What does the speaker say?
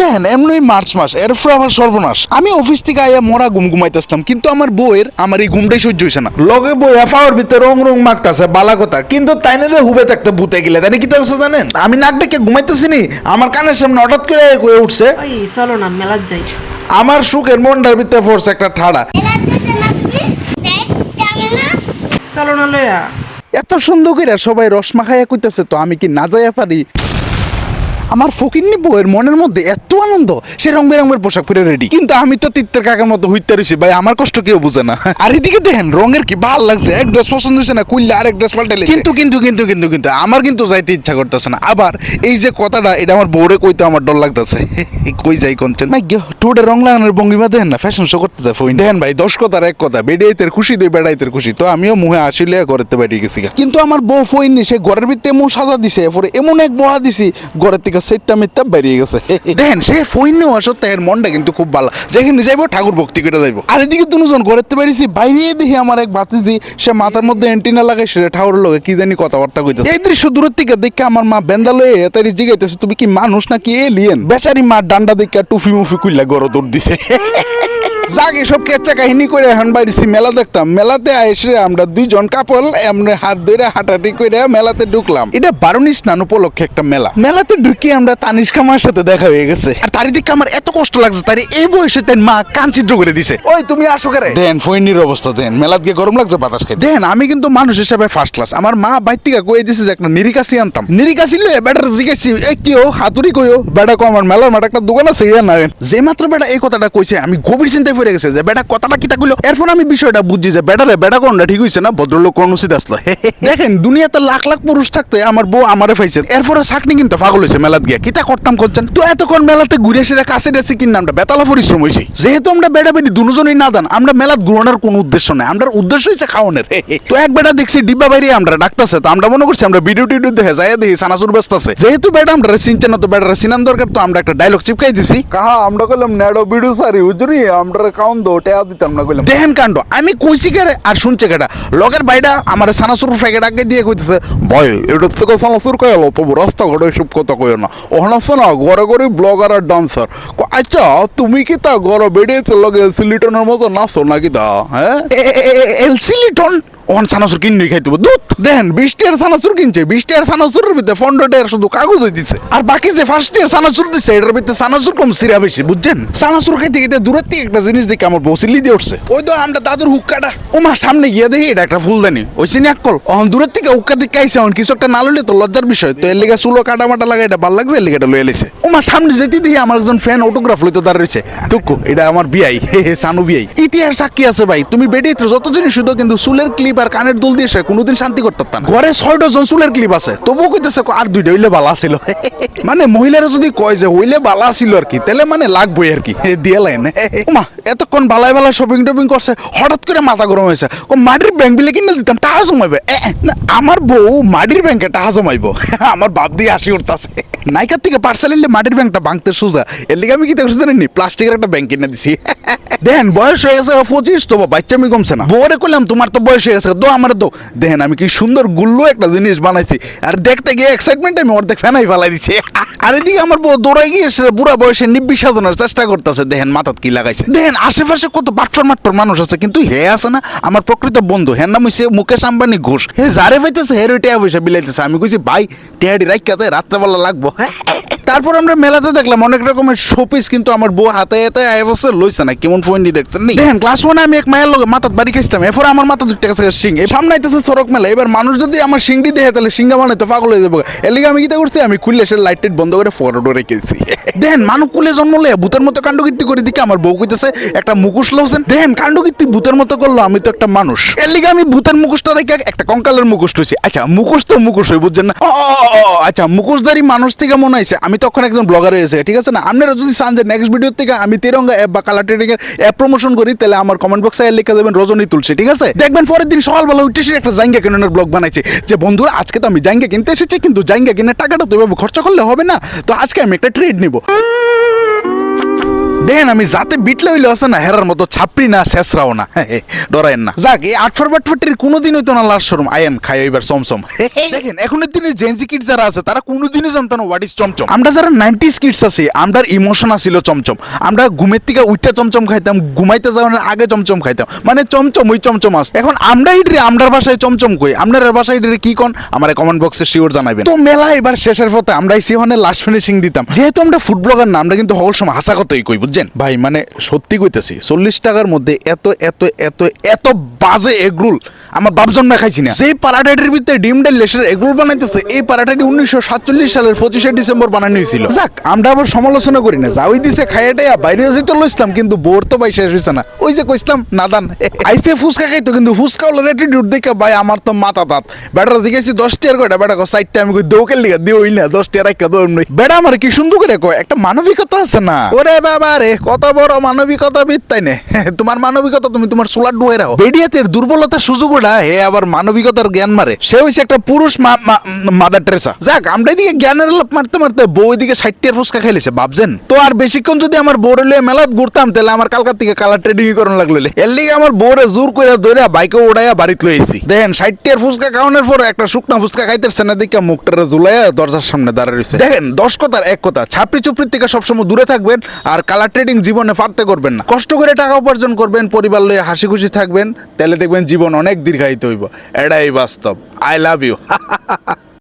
দেখেন এমনি মার্চ মাস এরপর আবার সর্বনাশ। আমি অফিস থেকে আইয়া মরা ঘুম ঘুমাইতেছিলাম কিন্তু আমার বউয়ের আমার এই ঘুমটাই সহ্য হয়েছে না। লগে বইয়া পাওয়ার ভিতরে রং রং মাখতাছে বালা কথা। কিন্তু তাই না রে হুবে থাকতে ভূতে গেলে তাই কি দেখছ জানেন? আমি নাক ডেকে ঘুমাইতেছি নি আমার কানের সামনে হঠাৎ করে কয়ে উঠছে। চলো না মেলার যাই। আমার সুখের মনটার ভিতরে পড়ছে একটা ঠাড়া। চলো না লয়া এত সুন্দর করে সবাই রসমা মাখাইয়া কইতেছে তো আমি কি না যাইয়া পারি? আমার ফকিন্নি বউয়ের মনের মধ্যে এত আনন্দ সে রং বেরঙের পোশাক পরে রেডি কিন্তু আমি তো তিত্তের কাকার মতো হইতে রইছি ভাই আমার কষ্ট কেউ বুঝে না। আর এদিকে দেখেন রঙের কি ভালো লাগছে এক ড্রেস পছন্দ হয়েছে না কুইল্লা আরেক ড্রেস পাল্টাইলে কিন্তু কিন্তু কিন্তু কিন্তু কিন্তু আমার কিন্তু যাইতে ইচ্ছা করতেছে না। আবার এই যে কথাটা এটা আমার বউরে কইতে আমার ডর লাগতেছে। কই যাই কনছেন না গিয়ে টুডে রং লাগানোর ভঙ্গিমা দেখেন না ফ্যাশন শো করতে যায় ফইন। দেখেন ভাই দশ কথার এক কথা বেড়াইতের খুশি দিয়ে বেড়াইতের খুশি। তো আমিও মুহে আসিলে করতে পারি গেছি কিন্তু আমার বউ ফইন সে ঘরের ভিতরে এমন সাজা দিছে এরপরে এমন এক বহা দিছি ঘরের থেকে সেটটা মিথ্যা বেরিয়ে গেছে। দেখেন সে ফইন নেওয়া সত্ত্বে এর মনটা কিন্তু খুব ভালো। যেখানে যাইবো ঠাকুর ভক্তি করে যাইবো। আর এদিকে দুজন ঘুরতে পারিছি বাইরে দেখি আমার এক ভাতিজি সে মাথার মধ্যে অ্যান্টিনা লাগাই সে ঠাকুরের লগে কি জানি কথাবার্তা কইতেছে। এই দৃশ্য দূরের থেকে দেখে আমার মা বেন্দা লয়ে তারি জিগাইতেছে তুমি কি মানুষ নাকি এলিয়েন বেচারি মা ডান্ডা দেখে টুফি মুফি কুইলা গড় দৌড় দিছে। যাকে সব কেচ্চা কাহিনী করে এখন বাইরেছি মেলা দেখতাম। মেলাতে এসে আমরা দুইজন কাপল এমনি হাত ধরে হাঁটাহাঁটি করে মেলাতে ঢুকলাম। এটা বারুনি স্নান উপলক্ষে একটা মেলা। মেলাতে ঢুকি আমরা তানিশ কামার সাথে দেখা হয়ে গেছে। আর তারি দিকে আমার এত কষ্ট লাগছে তারি এই বয়সে তার মা কানচিত্র করে দিছে। ওই তুমি আসো করে? দেন ফইনির অবস্থা দেন। মেলাত গিয়ে গরম লাগছে বাতাস খাই দেন আমি কিন্তু মানুষ হিসাবে ফার্স্ট ক্লাস আমার মা বাইর থেকে কয়ে দিছে যে একটা নিরিকাশি আনতাম। নিরিকাশি লয়ে বেটার জিজ্ঞেসি এ কি ও হাতুরি কইও বেটা কো আমার মেলার মাঠে একটা দোকান আছে ইয়া না যে মাত্র বেটা এই কথাটা কইছে আমি গভীর চিন্তায় পড়ে গেছে যে, বেটা, কথাটা কিতা কইলো? এরপর আমি বিষয়টা বুঝছি যে বেটারে বেটা কোনটা ঠিক হইছে না? ভদ্রলোক কোন উচিত আসলো? দেখেন, দুনিয়াতে লাখ লাখ পুরুষ থাকতে আমার বউ আমারে পাইছে এরপরে চাকনি কিন্তু পাগল হয়েছে মেলাত গিয়া। কিতা করতাম করছেন তো এতক্ষণ মেলাতে ঘুরে সেটা কাছে রেছে কিনা আমরা বেতালা পরিশ্রম হয়েছি যেহেতু আমরা বেটা বেড়ি দুজনই না দান আমরা মেলাত ঘুরানোর কোনো উদ্দেশ্য নাই। আমরা উদ্দেশ্য হয়েছে খাওয়ানোর। তো এক বেটা দেখছি, ডিব্বা বাইরে আমরা ডাকতেছে। তো আমরা মনে করছি, আমরা ভিডিও টিডিও দেখে যাই দেখি সানাসুর ব্যস্ত আছে যেহেতু বেটা আমরা চিনছে না, তো বেটারা চিনান দরকার, তো আমরা একটা ডায়লগ চিপকাই দিছি। কাহা, আমরা কইলাম, নেড়ো বিড়ু সারি, হুজুরি আমরা কাউন দো দিতাম না, কইলাম, দেখেন কাণ্ড আমি কইছি কেরে আর শুনছে কেটা লগের বাইডা আমার সানাসুর ফ্যাকেট আগে দিয়ে কইতেছে ভয় এটা থেকে সানাসুর কয়ে এলো তবু রাস্তা ঘাটে এসব কথা কইও না। ওখানে আছে না, ঘরে ঘরে ব্লগার আর ডান্সার। আচ্ছা তুমি কি তা ঘরে বেড়িয়েছে লগে সিলিটনের মতো নাচো নাকি তা হ্যাঁ? এলসি লিটন? ওখান সানাসুর কিনে খাইতে দুধ, দেখেন, বিশ টিয়ার সানাসুর কিনছে, বিশ টিয়ার সানাসুরের ভিতরে পনেরো শুধু কাগজ দিচ্ছে আর বাকি যে ফার্স্ট টিয়ার সানাসুর দিচ্ছে এটার ভিতরে সানাসুর কম সিরা বেশি, বুঝছেন? সানাসুর খাইতে খেতে দূরের থেকে একটা জিনিস দেখে আমার বসিলি দিয়ে উঠছে। ওই তো দাদুর হুক্কাটা। সামনে গিয়ে দেখি এটা একটা ফুলদানি। ওই দূরের থেকে হুক্কা দিকে আইসে অন কিছু একটা না লইলে তো লজ্জার বিষয়। তো এর লিগে চুলো কাটা মাটা লাগা এটা ভালো লাগছে, এর লিগে এটা লয়ে লেছে মা সামনে যেতে দেখি আমার একজন ফ্যান অটোগ্রাফ লইতে দাঁড়িয়েছে টুকু, এটা আমার বিয়াই হে হে, সানু বিয়াই ইতিহাস সাক্ষী আছে ভাই, তুমি বেডিয়ে যত জিনিস শুধু কিন্তু চুলের ক্লিপ আর কানের দুল দিয়ে সে কোনোদিন শান্তি করতে পারতাম। ঘরে ছয় ডজন চুলের ক্লিপ আছে, তবুও কইতেছে আর দুইটা হইলে বালা ছিল। মানে মহিলারা যদি কয় যে হইলে বালা ছিল আর কি, তাহলে মানে লাগবই আর কি, দিয়ে লাইন। মা এতক্ষণ বালায় বালায় শপিং টপিং করছে, হঠাৎ করে মাথা গরম হয়েছে। ও মাটির ব্যাংক বিলে কিনে দিতাম, টাকা জমাইবে? আমার বউ মাটির ব্যাংকে টাকা জমাইবো। আমার বাপ দিয়ে হাসি উঠতাছে। নাইকার থেকে পার্সেল এলে মাটির ব্যাংকটা ভাঙতে সোজা। এর লিগে আমি কি দেখছি জানেন, প্লাস্টিকের একটা ব্যাংক কিনে দিছি। দেখেন, বয়স হয়ে গেছে পঁচিশ, তো বাচ্চা আমি কমছে না। বউরে করলাম তোমার তো বয়স হয়ে গেছে দো আমার দো দেখেন, আমি কি সুন্দর গুল্লো একটা জিনিস বানাইছি। আর দেখতে গিয়ে এক্সাইটমেন্ট আমি অর্ধেক ফেনাই ফেলাই দিছি। আর এদিকে আমার বউ দৌড়াই গিয়েছে বুড়া বয়সে নিব্বি সাজানোর চেষ্টা করতেছে। দেখেন, মাথাত কি লাগাইছে। দেখেন, আশেপাশে কত বাটফার মাটফার মানুষ আছে, কিন্তু হে আছে না, আমার প্রকৃত বন্ধু। হের নাম হইছে মুকেশ আম্বানি ঘোষ। হে, যারে পাইতেছে হের টেয়া পয়সা বিলাইতেছে। আমি কইছি, ভাই টেহাডি রাইকাতে রাত্রেবেলা লাগবো। তারপর আমরা মেলাতে দেখলাম অনেক রকমের শোপিস কিন্তু আমার বউ হাতে হাতে আয় বছর লইছে না কেমন ফোন দিয়ে দেখছেন নি? দেখেন ক্লাস ওয়ানে আমি এক মায়ের লগে মাথাত বাড়ি খাইছিলাম, এরপর আমার মাথা দুটো কাছে সিং এই সামনে আইতেছে সড়ক মেলা, এবার মানুষ যদি আমার সিংড়ি দেখে তাহলে সিঙ্গা মানে তো পাগল হয়ে যাব এর লিগে আমি কিটা করছি, আমি খুললে সে লাইট টাইট বন্ধ করে ফটো রেখেছি দেখেন, মানুষ কুলে জন্মলে ভূতের মতো কাণ্ডকীর্তি করে দিকে আমার বউ কইতেছে, একটা মুখোশ লওছেন? দেখেন, কাণ্ডকীর্তি ভূতের মতো করল, আমি তো একটা মানুষ। এর লিগে আমি ভূতের মুখোশটা রেখে একটা কঙ্কালের মুখোশ লইছি। আচ্ছা মুখোশ তো মুখোশ বুঝছেন না? আচ্ছা মুখোশধারী মানুষ থেকে মনে হয়েছে আমি তখন একজন ব্লগার হয়েছে ঠিক আছে না? আপনারা যদি চান যে নেক্সট ভিডিও থেকে আমি তেরঙ্গা অ্যাপ বা কালার ট্রেডিং এর অ্যাপ প্রমোশন করি, তাহলে আমার কমেন্ট বক্সে লিখে দেবেন রজনী তুলছে ঠিক আছে? দেখবেন পরের দিন সকালবেলা উঠে সে একটা জাঙ্গা কেনার ব্লগ বানাইছে, যে, বন্ধুরা, আজকে তো আমি জাঙ্গা কিনতে এসেছি, কিন্তু জাঙ্গা কিনে টাকাটা তো এভাবে খরচা করলে হবে না। তো আজকে আমি একটা ট্রেড নিব। দেখেন, আমি যাতে বিটলে হইলে আছে না, হেরার মতো ছাপড়ি না না। না। যাক, এই বাটফাটির কোনোদিন হইতো না লাস্ট শোরুম। আয়েন খাই চমচম। দেখেন, এখনের দিনে জেনজি কিড যারা আছে, তারা জানতো না হোয়াট ইজ চমচম। আমরা যারা নাইনটিস কিডস ইমোশন আছিল চমচম। আমরা ঘুমের থেকে চমচম খাইতাম, ঘুমাইতে যাওয়ার আগে চমচম খাইতাম। মানে চমচম ওই চমচম আস এখন আমরা ইডরে আমরার ভাষায় চমচম কই? আপনার ভাষায় ইডরে কি কোন? আমার কমেন্ট বক্সে শিওর জানাবেন তো মেলা এবার শেষের পথে আমরা সিহনে লাস্ট ফিনিশিং দিতাম। যেহেতু আমরা ফুড ব্লগার না, আমরা কিন্তু হল সময় হাসা কথাই কই বুঝছেন? ভাই মানে সত্যি কইতেছি, চল্লিশ টাকার মধ্যে এত এত এত এত বাজে এগরুল আমার বাপ জন্মে খাইছি না। সেই পারাটাটির ভিতরে ডিম ডাল লেসের এগরুল বানাইতেছে, এই পারাটাটি উনিশশো সাতচল্লিশ সালের পঁচিশে ডিসেম্বর বানানো হয়েছিল। যাক, আমরা আবার সমালোচনা করি না। যা ওই দিছে খাইয়াটাইয়া বাইরে যেতে লইছিলাম কিন্তু বোর তো ভাই শেষ হয়েছে না। ওই যে কইছিলাম, নাদান। আইসে ফুচকা খাইতো, কিন্তু ফুচকা হলো অ্যাটিটিউড দেখে, ভাই, আমার তো মাথা তাত বেটার দিকেছি দশ টিয়ার কয়টা? বেটা সাইডটা আমি কই, দৌকের লিগা দিও না, দশ টিয়ার একটা দৌড় বেটা আমার কি সুন্দর করে কয়, একটা মানবিকতা আছে না। ওরে বাবা রে কত বড় মানবিকতা বিত্তাই নে। তোমার মানবিকতা তুমি তোমার সোলার ডুয়ে রাখো। বেডিয়াতের দুর্বলতার সুযোগ ওটা হে আবার মানবিকতার জ্ঞান মারে। সে হইছে একটা পুরুষ মাদার টেরেসা। যাক আমরা এদিকে জ্ঞানের লাভ মারতে মারতে বউ এদিকে ষাট ফুচকা খাইলেছে ভাবছেন? তো আর বেশিক্ষণ যদি আমার বউরে লিয়ে মেলাত ঘুরতাম, তাহলে আমার কালকার থেকে কালার ট্রেডিং করানো লাগল এর লিগে আমার বোরে জোর করে ধরে বাইকে উড়াইয়া বাড়িতে লইছি দেখেন ষাট ফুচকা খাওয়ানোর পর একটা শুকনা ফুচকা খাইতেছে না দেখে মুখটারে ঝুলাইয়া দরজার সামনে দাঁড়ায় রয়েছে দেখেন, দশ কথার এক কথা ছাপড়ি চুপড়ির থেকে সবসময় দূরে থাকবেন, আর কালার ট্রেডিং জীবনে পারতে করবেন না। কষ্ট করে টাকা উপার্জন করবেন, পরিবার লয়ে হাসি খুশি থাকবেন, তাহলে দেখবেন জীবন অনেক দীর্ঘায়িত হইব। এটাই বাস্তব। I love you